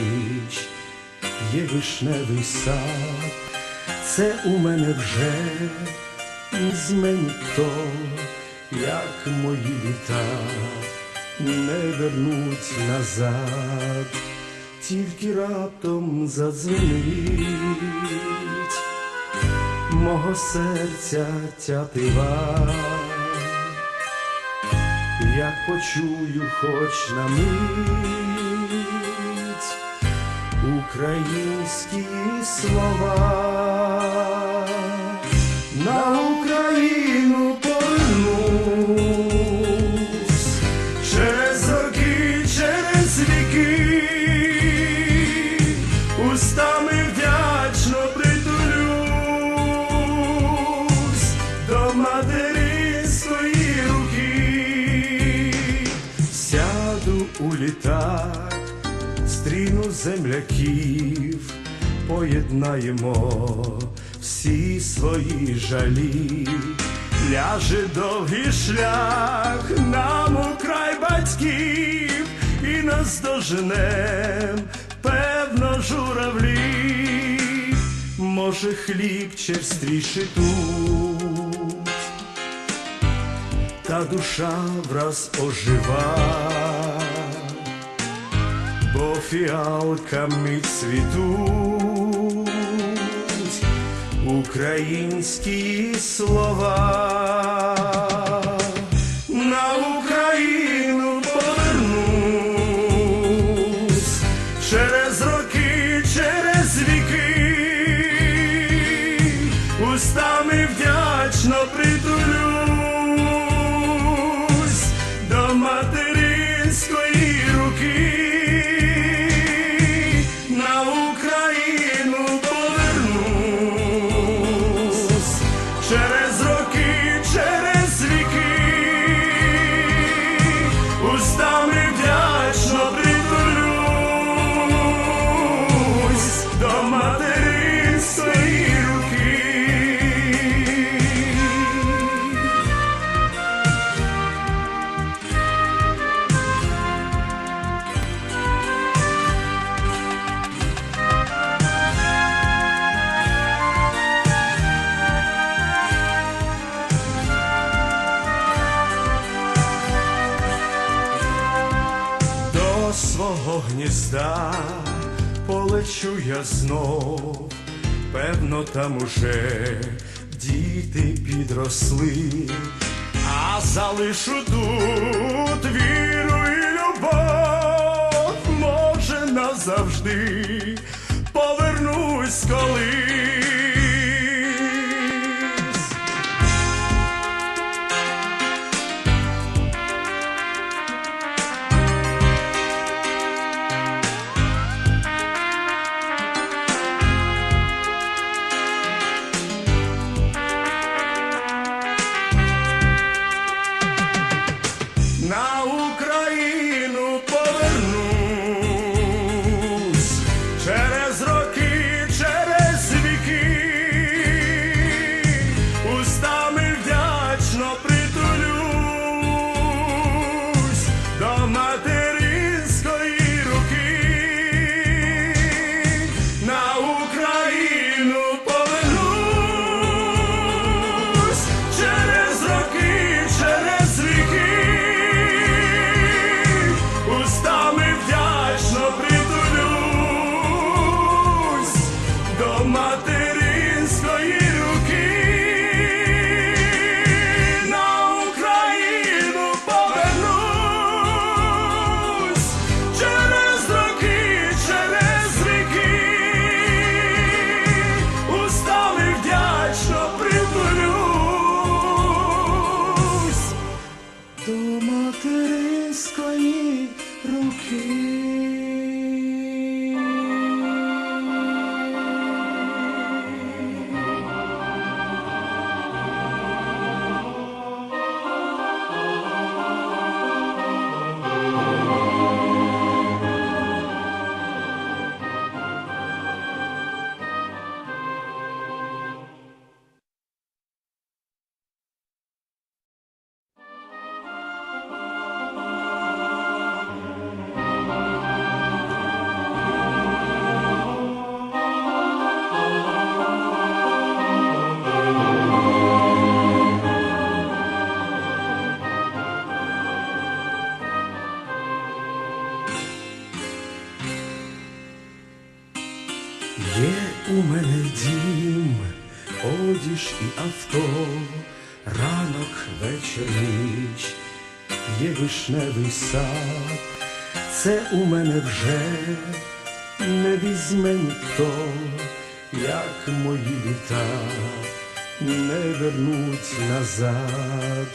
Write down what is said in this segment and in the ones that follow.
ніч, є вишневий сад, це у мене вже то, як мої літа не вернуть назад, тільки раптом задзвонить мого серця тятива, як почую хоч на мить українські слова, на Україну земляків, поєднаємо всі свої жалі. Ляже довгий шлях нам у край батьків. І нас доженем, певно, журавлі, може хліб черстріший тут, та душа враз ожива, бо фіалками цвітуть українські слова. Полечу я знов, певно, там уже діти підросли, а залишу тут віру і любов, може, назавжди повернусь колись. Сад, це у мене вже не візьме ніхто, як мої літа не вернуть назад,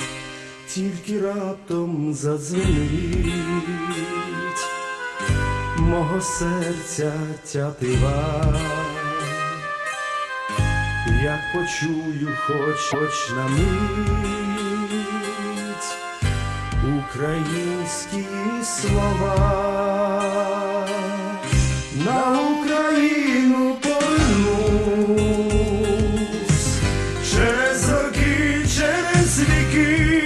тільки раптом задзвонить мого серця тятива, як почую, хоч хоч на мить українські слова, на Україну повернусь через роки, через віки,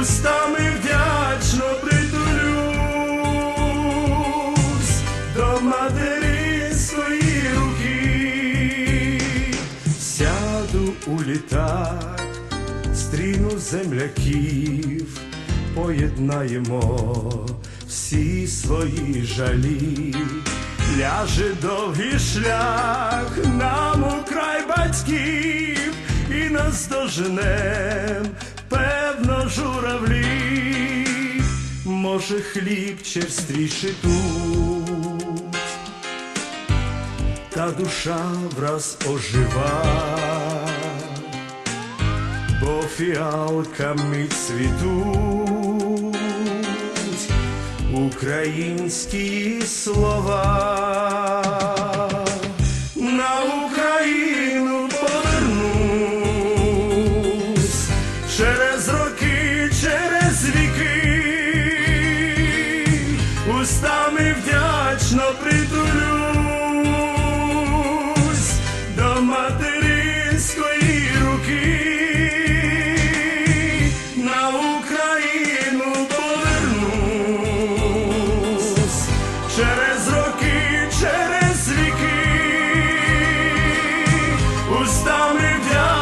устами вдячно притулюсь до материнської руки, сяду у літак, стріну земляків, поєднаємо всі свої жалі. Ляже довгий шлях нам у край батьків і нас доженем, певно, журавлі, може, хліб черстріший тут, та душа враз ожива, бо фіалками цвітуть українські слова. Устами вдячно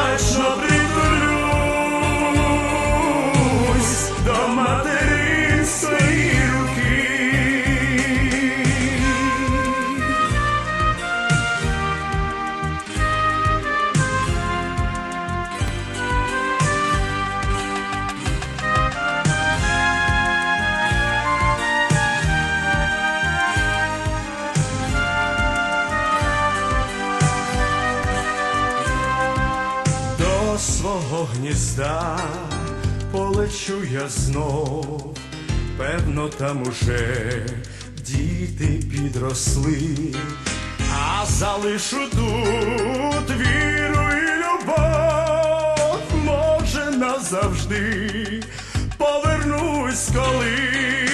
Свого гнізда полечу я знов, певно, там уже діти підросли, а залишу тут віру і любов, може, назавжди повернусь колись.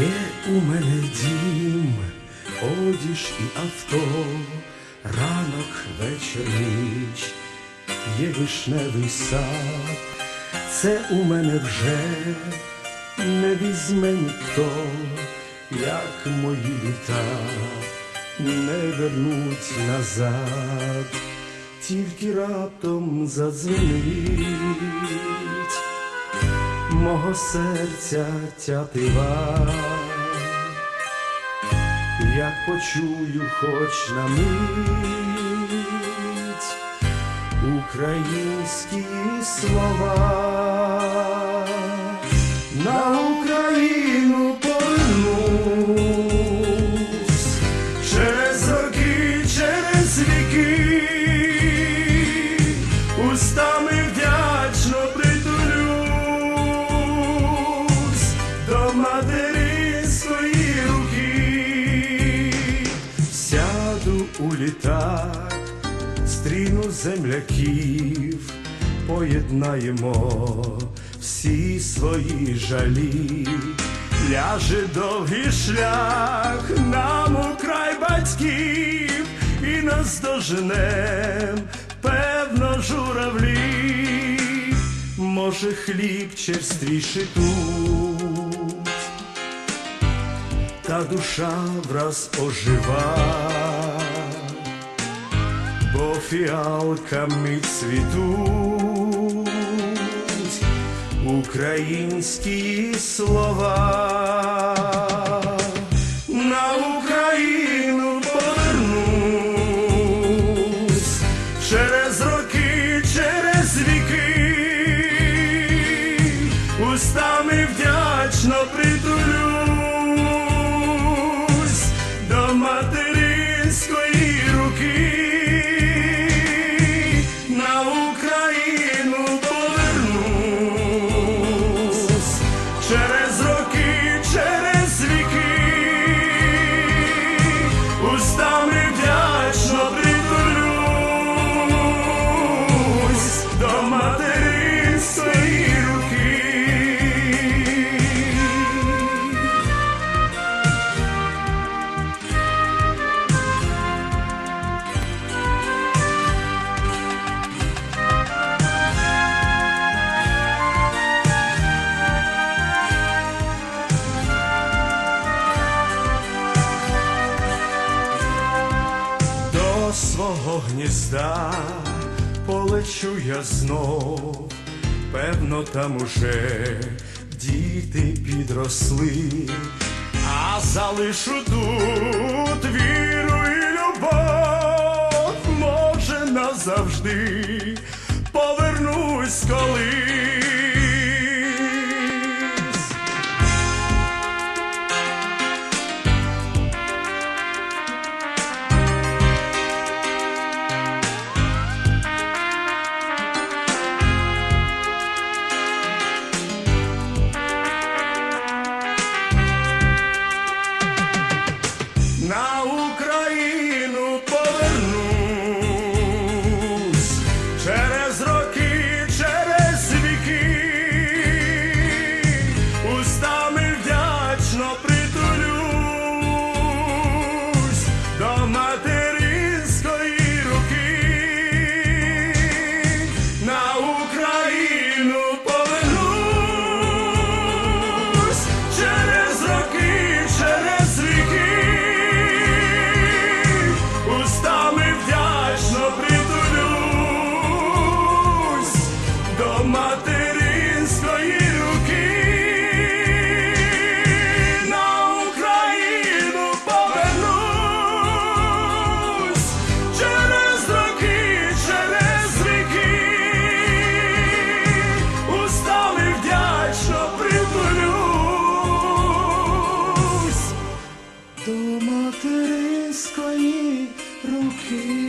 Є у мене дім, одіж і авто, ранок вечір ніч, є вишневий сад, це у мене вже не візьме ніхто, як мої літа не вернуть назад, тільки раптом задзвонить мого серця тятива, як почую хоч на мить українські слова, на Україну літак, стріну земляків, поєднаємо всі свої жалі. Ляже довгий шлях нам у край батьків і нас доженем, певно, журавлі, може, хліб черствіший тут, та душа враз ожива, бо фіалками цвітуть українські слова. Устами вдячно притулюсь полечу я знов, певно, там уже діти підросли, а залишу тут віру і любов, може, назавжди повернусь колись. Притулюсь до материнської руки.